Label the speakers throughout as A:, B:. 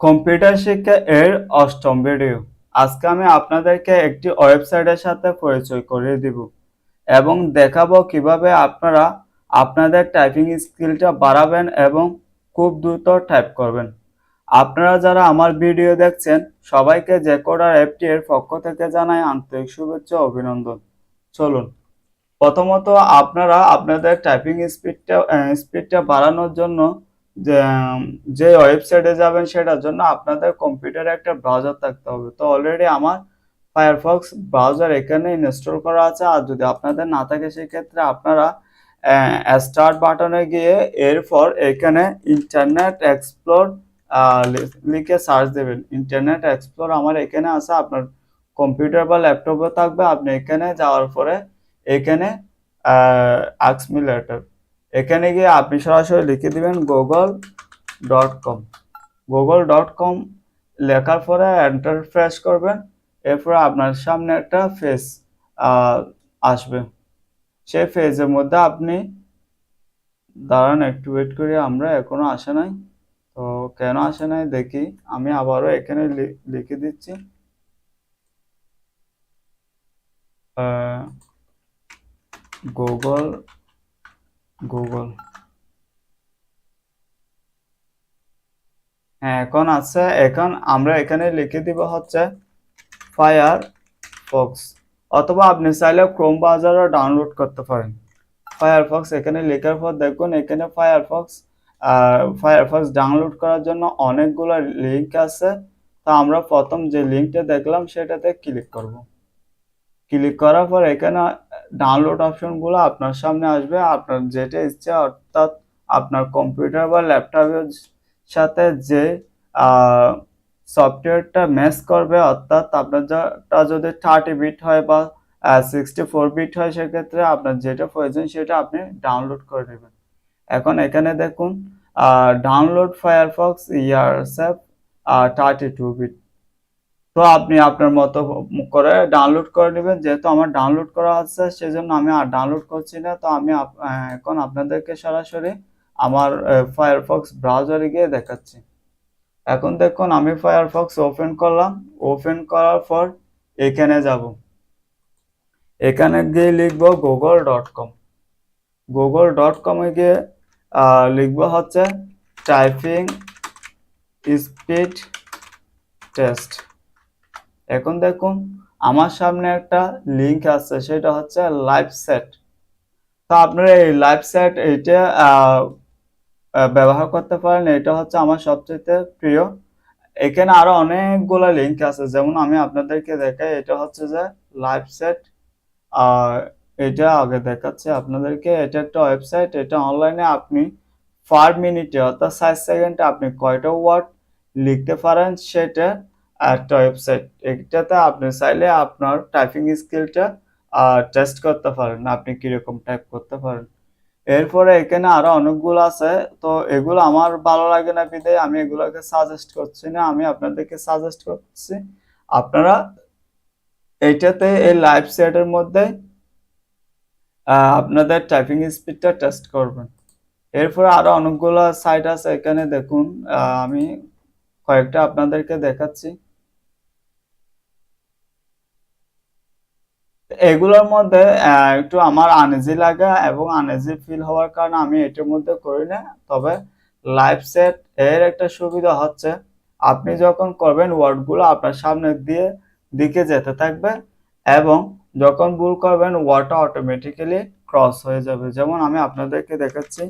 A: Computer শিক্ষা এর অষ্টম ভিডিও আজকে আমি আপনাদেরকে একটি ওয়েবসাইটের সাথে পরিচয় করিয়ে দিব এবং দেখাবো কীভাবে আপনারা আপনাদের টাইপিং স্কিলটা বাড়াবেন এবং খুব দ্রুত টাইপ করবেন। আপনারা যারা আমার ভিডিও দেখছেন, সবাইকে যে কোডার অ্যাপটি এর পক্ষ থেকে জানাই আন্তরিক শুভেচ্ছা অভিনন্দন। চলুন, প্রথমত আপনারা আপনাদের টাইপিং স্পিডটা স্পিডটা বাড়ানোর জন্য যে ওয়েবসাইটে যাবেন সেটার জন্য আপনাদের কম্পিউটারে একটা ব্রাউজার থাকতে হবে। তো অলরেডি আমার ফায়ারফক্স ব্রাউজার এখানে ইনস্টল করা আছে। আর যদি আপনাদের না থাকে সেক্ষেত্রে আপনারা স্টার্ট বাটনে গিয়ে এরপর এখানে ইন্টারনেট এক্সপ্লোর লিখে সার্চ দেবেন। ইন্টারনেট এক্সপ্লোর আমার এখানে আছে। আপনার কম্পিউটার বা ল্যাপটপে থাকবে। আপনি এখানে যাওয়ার পরে এখানে আক্স মি লেটার এখানে গিয়ে আপনি সরাসরি লিখে দিবেন Google dot com Google dot com লেখার পরে এন্টার প্রেস করবেন, এরপরে আপনার সামনে একটা ফেস আসবে। সেই ফেজের মধ্যে আপনি, দাঁড়ান একটু ওয়েট করি, আমরা এখনও আসে নাই। তো কেন আসে নাই দেখি, আমি আবারও এখানে লিখে দিচ্ছি। গুগল গুগল হ্যাঁ এখন আছে, এখন আমরা এখানে লিখে দিব হচ্ছে ফায়ার ফক্স অথবা আপনি চাইলে ক্রোম ব্রাউজারও ডাউনলোড করতে পারেন। ফায়ারফক্স এখানে লেখার পর দেখুন, এখানে ফায়ারফক্স ফায়ারফক্স ডাউনলোড করার জন্য অনেকগুলো লিঙ্ক আছে। তো আমরা প্রথম যে লিঙ্কটা দেখলাম, সেটাতে ক্লিক করব। ক্লিক করার পর এখানে ডাউনলোড অপশনগুলো আপনার সামনে আসবে, আপনার যেটা ইচ্ছে অর্থাৎ আপনার কম্পিউটার বা ল্যাপটপের সাথে যে সফটওয়্যারটা ম্যাচ করবে, অর্থাৎ আপনার যেটা যদি থার্টি বিট হয় বা সিক্সটি ফোর বিট হয়, সেক্ষেত্রে আপনার যেটা প্রয়োজন সেটা আপনি ডাউনলোড করে নেবেন। এখন এখানে দেখুন ডাউনলোড ফায়ারফক্স ইয়ারসেফ থার্টি টু বিট তো আপনি আপনার মতো করে ডাউনলোড করে নেবেন। যেহেতু আমার ডাউনলোড করা আছে, সেজন্য আমি আর ডাউনলোড করছি না। তো আমি এখন আপনাদেরকে সরাসরি আমার ফায়ারফক্স ব্রাউজারে গিয়ে দেখাচ্ছি। এখন দেখুন, আমি ফায়ারফক্স ওপেন করলাম। ওপেন করার পর এখানে যাব। এখানে গিয়ে লিখব Google dot com Google dot কমে গিয়ে লিখব হচ্ছে টাইপিং স্পিড টেস্ট এখন দেখুন, আমার সামনে একটা লিংক আছে, সেটা হচ্ছে লাইভ সেট তো আপনারা এই লাইভ সেট এইটা ব্যবহার করতে পারেন, এটা হচ্ছে আমার সবচেয়ে প্রিয়। এখানে আরও অনেকগুলো লিংক আছে, যেমন আমি আপনাদেরকে দেখাই, এটা হচ্ছে যে লাইভ সেট আর এটা আগে দেখাচ্ছি আপনাদেরকে, এটা একটা ওয়েবসাইট এটা অনলাইনে আপনি পার মিনিটে অর্থাৎ ষাট সেকেন্ডে আপনি কয়টা ওয়ার্ড লিখতে পারেন, সেটা একটা ওয়েবসাইট এটাতে আপনি চাইলে আপনার টাইপিং স্কিলটা টেস্ট করতে পারেন, আপনি কীরকম টাইপ করতে পারেন। এরপরে এখানে আরও অনেকগুলো আছে, তো এগুলো আমার ভালো লাগে না বিধায় আমি এগুলোকে সাজেস্ট করছি না, আমি আপনাদেরকে সাজেস্ট করছি, আপনারা এইটাতে, এই লাইভ সেটের মধ্যে আপনাদের টাইপিং স্পিডটা টেস্ট করবেন। এরপরে আরও অনেকগুলো সাইট আছে, এখানে দেখুন আমি কয়েকটা আপনাদেরকে দেখাচ্ছি। এগুলোর মধ্যে একটু আমার আনইজি লাগা এবং আনইজি ফিল হওয়ার কারণে আমি এটার মধ্যে করি না। তবে লাইভ সেট এর একটা সুবিধা হচ্ছে, আপনি যখন করবেন ওয়ার্ডগুলো আপনার সামনে দিয়ে দিকে যেতে থাকবে এবং যখন ভুল করবেন ওয়ার্ডটা অটোমেটিক্যালি ক্রস হয়ে যাবে। যেমন আমি আপনাদেরকে দেখাচ্ছি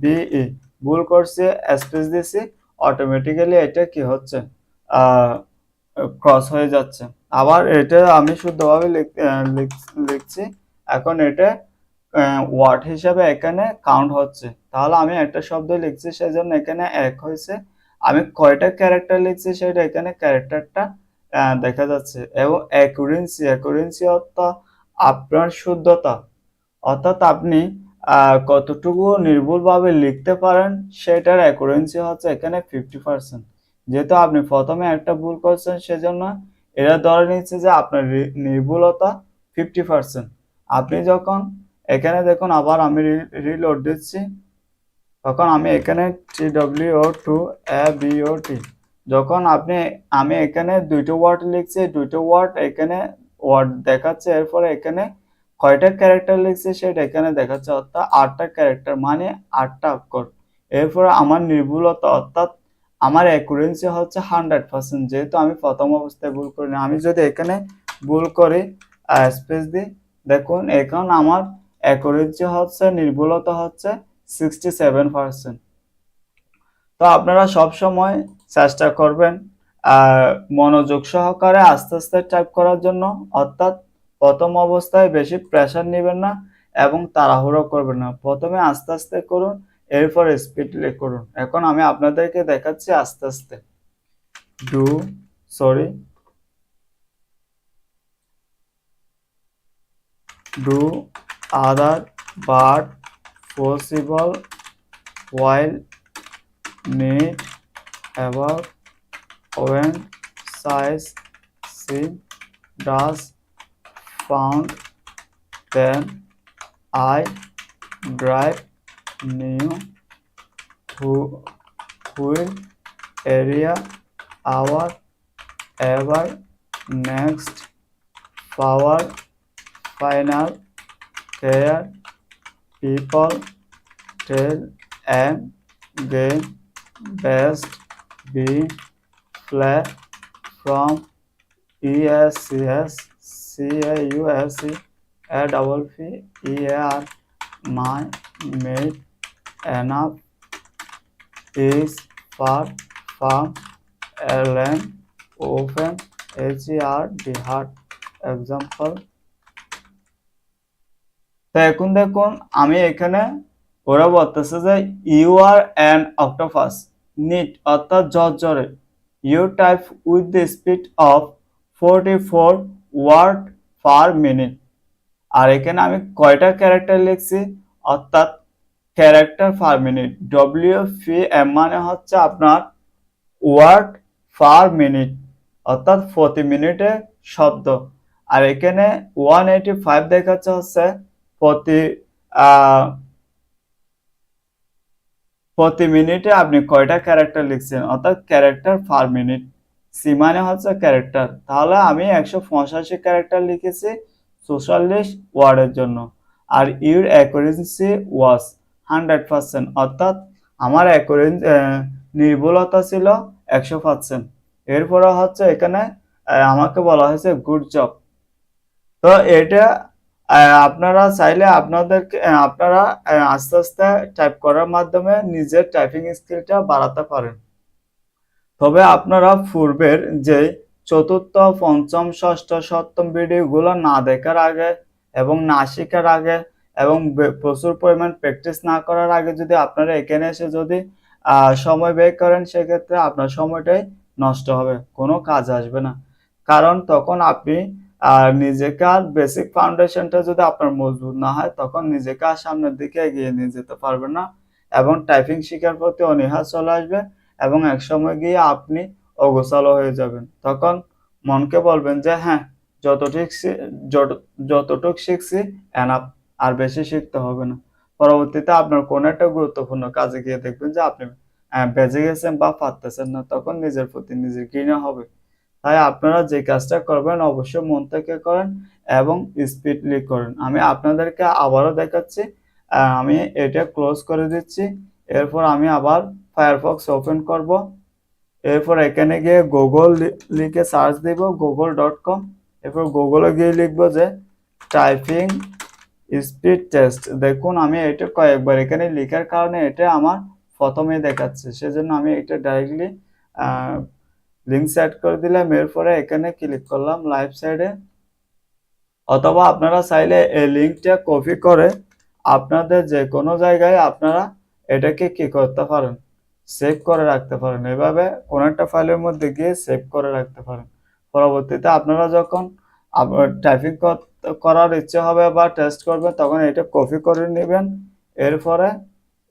A: বিই ভুল করছি স্পেস দিছি অটোমেটিক্যালি এটা কি হচ্ছে? ক্রস হয়ে যাচ্ছে। আবার এটা আমি শুদ্ধভাবে লিখ- লিখ- লিখছি। এখন এটা ওয়ার্ড হিসাবে এখানে কাউন্ট হচ্ছে। তাহলে আমি একটা শব্দ লিখছি, সেজন্য এখানে এক হয়েছে। আমি কয়টা ক্যারেক্টার লিখছি, সেটা এখানে ক্যারেক্টারটা দেখা যাচ্ছে। এবং অ্যাকুরেন্সি অ্যাকুরেন্সি অর্থাৎ আপনার শুদ্ধতা। অর্থাৎ আপনি কতটুকু নির্ভুলভাবে লিখতে পারেন, সেটার অ্যাকুরেন্সি হচ্ছে এখানে ফিফটি পার্সেন্ট যেহেতু আপনি প্রথমে একটা ভুল করছেন সেজন্য এরা ধরে নিচ্ছে যে আপনার নির্ভুলতা ফিফটি পার্সেন্ট আপনি যখন এখানে দেখুন আবার আমি রিলোড দিচ্ছি তখন আমি এখানে T W two A B O T যখন আপনি আমি এখানে দুইটা ওয়ার্ড লিখছি দুইটা ওয়ার্ড এখানে ওয়ার্ড দেখাচ্ছে এরপরে এখানে কয়টা ক্যারেক্টার লিখছে সেটা এখানে দেখাচ্ছে অর্থাৎ আটটা ক্যারেক্টার মানে আটটা অক্ষর। এরপরে আমার নির্ভুলতা অর্থাৎ আমার অ্যাকুরেন্সি হচ্ছে হান্ড্রেড পার্সেন্ট যেহেতু আমি প্রথম অবস্থায় ভুল করিনি। আমি যদি এখানে ভুল করি স্পেস দিই দেখুন, এখন আমার অ্যাকুরেন্সি হচ্ছে, নির্ভুলতা হচ্ছে সিক্সটি সেভেন পার্সেন্ট তো আপনারা সব সময় চেষ্টা করবেন মনোযোগ সহকারে আস্তে আস্তে টাইপ করার জন্য। অর্থাৎ প্রথম অবস্থায় বেশি প্রেশার নেবেন না এবং তাড়াহুড়ো করবেন না। প্রথমে আস্তে আস্তে করুন এরপর স্পিডলি করুন। এখন আমি আপনাদেরকে দেখাচ্ছি আস্তে আস্তে। Do sorry do other but possible while need about when, size c does, found, then, I, drive new हुए area, hour, ever, next, power, final care people, tell and game, best, be play from, E S C S, C A U S C, A double P, E A R my mate enough is far from LN open HER D heart. Example. তো এখন দেখুন, আমি এখানে ওরা বলতেছে যে you are an octopus NEET অর্থাৎ জর্জরে you type with the speed of forty four word per minute আর এখানে আমি কয়টা ক্যারেক্টার লিখছি? অর্থাৎ character per minute W P M মানে হচ্ছে আপনার ওয়ার্ড পার মিনিট অর্থাৎ প্রতি মিনিটে শব্দ। আর এখানে ওয়ান এইটি ফাইভ দেখাচ্ছে হচ্ছে প্রতি প্রতি মিনিটে আপনি কয়টা ক্যারেক্টার লিখছেন? অর্থাৎ ক্যারেক্টার পার মিনিট সি মানে হচ্ছে ক্যারেক্টার তাহলে আমি একশো পঁচাশি ক্যারেক্টার লিখেছি চৌচল্লিশ ওয়ার্ডের জন্য। আর your accuracy was hundred percent. অর্থাৎ আমার অ্যাকুরেন্স নির্ভুলতা ছিল একশো পার্সেন্ট। এরপরে হচ্ছে এখানে আমাকে বলা হয়েছে গুড জব তো এটা আপনারা চাইলে আপনাদেরকে আপনারা আস্তে আস্তে টাইপ করার মাধ্যমে নিজের টাইপিং স্কিলটা বাড়াতে পারেন। তবে আপনারা পূর্বের যে চতুর্থ, পঞ্চম, ষষ্ঠ, সপ্তম ভিডিওগুলো না দেখার আগে এবং না শেখার আগে এবং প্রচুর পরিমাণ প্র্যাকটিস না করার আগে যদি আপনারা এখানে এসে যদি সময় ব্যয় করেন, সেক্ষেত্রে আপনার সময়টাই নষ্ট হবে, কোনো কাজ আসবে না। কারণ তখন আপনি আর নিজেকে আর বেসিক ফাউন্ডেশনটা যদি আপনার মজবুত না হয়, তখন নিজেকে আর সামনের দিকে এগিয়ে নিয়ে যেতে পারবেন না এবং টাইপিং শেখার প্রতি অনীহা চলে আসবে এবং এক সময় গিয়ে আপনি অগোছালো হয়ে যাবেন। তখন মনকে বলবেন যে হ্যাঁ যতটুক যতটুক শিখছি এনাফ আর বেশি শিখতে হবে না। পরবর্তীতে আপনার কোনো একটা গুরুত্বপূর্ণ কাজে গিয়ে দেখবেন যে আপনি বেজে গেছেন বা পারতেছেন না, তখন নিজের প্রতি নিজের ঘৃণা হবে। তাই আপনারা যে কাজটা করবেন অবশ্যই মন থেকে করেন এবং স্পিডলি করেন। আমি আপনাদেরকে আবারও দেখাচ্ছি আমি এটা ক্লোজ করে দিচ্ছি, এরপর আমি আবার ফায়ারফক্স ওপেন করব। এরপর এখানে গিয়ে গুগল লিখে সার্চ দিব গুগল ডট কম এরপর গুগলে গিয়ে লিখব যে টাইপিং স্পিড টেস্ট দেখুন, আমি এটা কয়েকবার এখানে লেখার কারণে এটা আমার প্রথমে দেখাচ্ছে। সেজন্য আমি এটা ডাইরেক্টলি লিঙ্ক সেট করে দিলাম। এরপরে এখানে ক্লিক করলাম লাইভ সাইডে অথবা আপনারা চাইলে এই লিঙ্কটা কপি করে আপনাদের যে কোনো জায়গায় আপনারা এটাকে কি করতে পারেন সেভ করে রাখতে পারেন। এভাবে কোনো একটা ফাইলের মধ্যে গিয়ে সেভ করে রাখতে পারেন। পরবর্তীতে আপনারা যখন টাইপিং করার ইচ্ছে হবে বা টেস্ট করবেন তখন এটা কপি করে নেবেন। এরপরে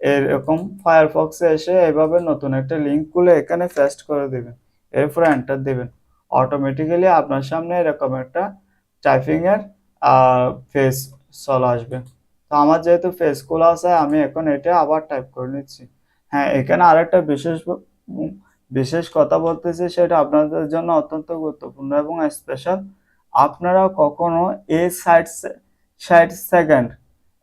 A: এরকম ফায়ারফক্সে এসে এভাবে নতুন একটা লিঙ্ক খুলে এখানে পেস্ট করে দেবেন। এরপরে এন্টার দিবেন। অটোমেটিক্যালি আপনার সামনে এরকম একটা টাইপিংয়ের ফেস চলে আসবে। তো আমার যেহেতু ফেস খোলা আছে, আমি এখন এটা আবার টাইপ করে নিচ্ছি। হ্যাঁ এখানে আরেকটা বিশেষ বিশেষ কথা বলতেছি, সেটা আপনাদের জন্য অত্যন্ত গুরুত্বপূর্ণ এবং স্পেশাল আপনারা কখনো এই ষাট ষাট সেকেন্ড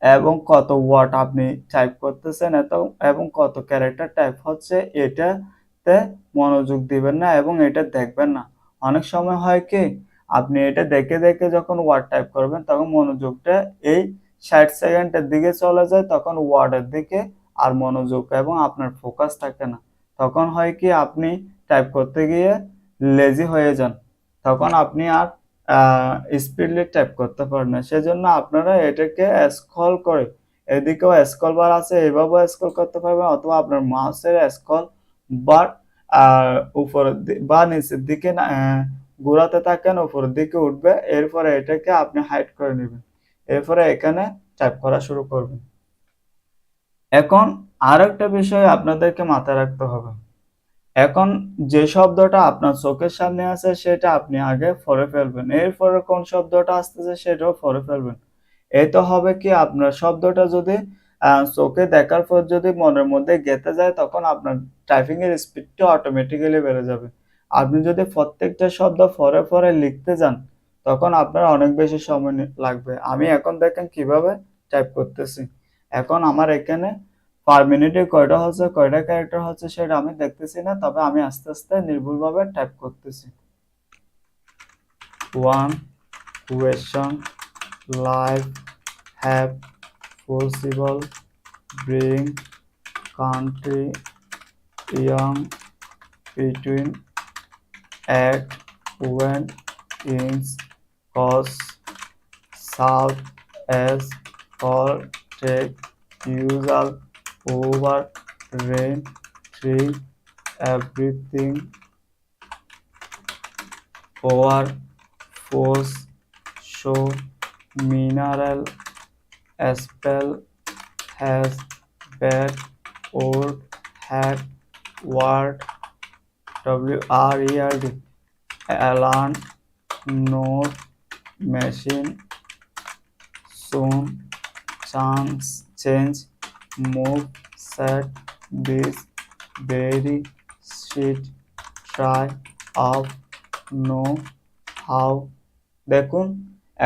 A: এবং কত ওয়ার্ড আপনি টাইপ করতেছেন এত, এবং কত ক্যারেক্টার টাইপ হচ্ছে এটাতে মনোযোগ দিবেন না এবং এটা দেখবেন না। অনেক সময় হয় কি, আপনি এটা দেখে দেখে যখন ওয়ার্ড টাইপ করবেন তখন মনোযোগটা এই ষাট সেকেন্ডের দিকে চলে যায়, তখন ওয়ার্ডের দিকে আর মনোযোগ এবং আপনার ফোকাস থাকে না। তখন হয় কি, আপনি টাইপ করতে গিয়ে লেজি হয়ে যান। তখন আপনি আর স্পিডলি টাইপ করতে পারেন না। সেজন্য আপনারা এটাকে স্ক্রল করে এদিকেও স্ক্রল বার আছে, এভাবেও স্ক্রল করতে পারবেন অথবা আপনার মাউসের স্ক্রল বার উপরের দি- বা নিচের দিকে ঘোরাতে থাকেন, উপরের দিকে উঠবে, এরপরে এটাকে আপনি হাইড করে নেবেন। এরপরে এখানে টাইপ করা শুরু করবেন। এখন আর একটা বিষয় আপনাদেরকে মাথায় রাখতে হবে। এখন যে শব্দটা আপনার চোখের সামনে আছে, সেটা আপনি আগে ফরে ফেলবেন। এরপরে কোন শব্দটা আসতেছে, সেটাও ফরে ফেলবেন। এই তো হবে কি, আপনার শব্দটা যদি চোখে দেখার পর যদি মনের মধ্যে গেঁথে যায়, তখন আপনার টাইপিং এর স্পিডটা অটোমেটিক্যালি বেড়ে যাবে। আপনি যদি প্রত্যেকটা শব্দ ফরে ফরে লিখতে যান, তখন আপনার অনেক বেশি সময় লাগবে। আমি এখন দেখেন কীভাবে টাইপ করতেছি। এখন আমার এখানে পার মিনিটে কয়টা হচ্ছে, কয়টা ক্যারেক্টার হচ্ছে সেটা আমি দেখতেছি না, তবে আমি আস্তে আস্তে নির্ভুলভাবে টাইপ করতেছি। One question live have possible bring country young between at when ins cause south S call take usual over rain tree everything. Over force show mineral spell has bad old had word w r e r d alarm note machine soon chance change move set this very shit try of know how দেখুন,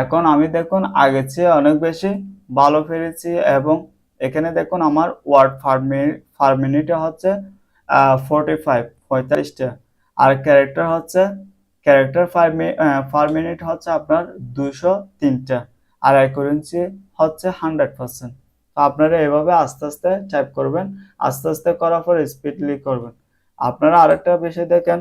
A: এখন আমি দেখুন আগের চেয়ে অনেক বেশি ভালো ফেলেছি এবং এখানে দেখুন আমার ওয়ার্ড পার মিনিট হচ্ছে ফোরটি ফাইভ পঁয়তাল্লিশটা। আর ক্যারেক্টার হচ্ছে, ক্যারেক্টার ফাইভ পার মিনিট হচ্ছে আপনার দুশো তিনটা। আর অ্যাকুরেন্সি হচ্ছে হান্ড্রেড পার্সেন্ট আপনারা এভাবে আস্তে আস্তে টাইপ করবেন, আস্তে আস্তে করার পর স্পিডলি করবেন। আপনারা আরেকটা বিষয় দেখেন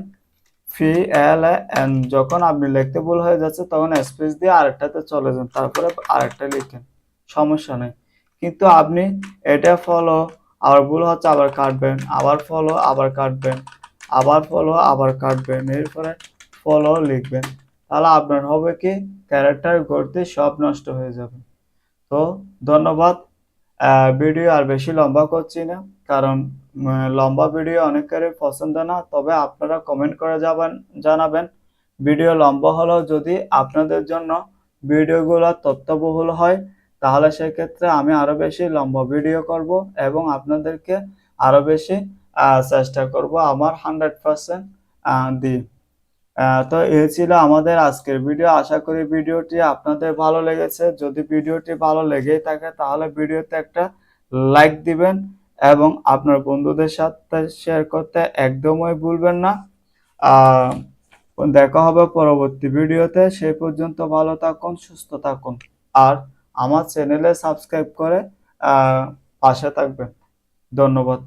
A: ফি এল এন যখন আপনি লিখতে ভুল হয়ে যাচ্ছে, তখন স্পেস দিয়ে আরেকটাতে চলে যান, তারপরে আরেকটা লিখেন, সমস্যা নেই। কিন্তু আপনি এটা ফলো আবার ভুল হচ্ছে, আবার কাটবেন, আবার ফলো আবার কাটবেন, আবার ফলো আবার কাটবেন, এরপরে ফলো লিখবেন। তাহলে আপনার হবে কি ক্যারেক্টার গড়তে সব নষ্ট হয়ে যাবে। তো ধন্যবাদ ভিডিও আর বেশি লম্বা করছি না কারণ লম্বা ভিডিও অনেকেরই পছন্দ না তবে আপনারা কমেন্ট করে যাবেন জানাবেন। ভিডিও লম্বা হলেও যদি আপনাদের জন্য ভিডিওগুলো তথ্যবহুল হয় তাহলে সেক্ষেত্রে আমি আরও বেশি লম্বা ভিডিও করব এবং আপনাদেরকে আরও বেশি চেষ্টা করব আমার হান্ড্রেড পার্সেন্ট আহ, তো এই ছিল আমাদের আজকের ভিডিও আশা করি ভিডিওটি আপনাদের ভালো লেগেছে। যদি ভিডিওটি ভালো লেগেই থাকে, তাহলে ভিডিওতে একটা লাইক দিবেন এবং আপনার বন্ধুদের সাথে শেয়ার করতে একদমই ভুলবেন না। দেখা হবে পরবর্তী ভিডিওতে সেই পর্যন্ত ভালো থাকুন, সুস্থ থাকুন। আর আমার চ্যানেলে সাবস্ক্রাইব করে পাশে থাকবেন। ধন্যবাদ।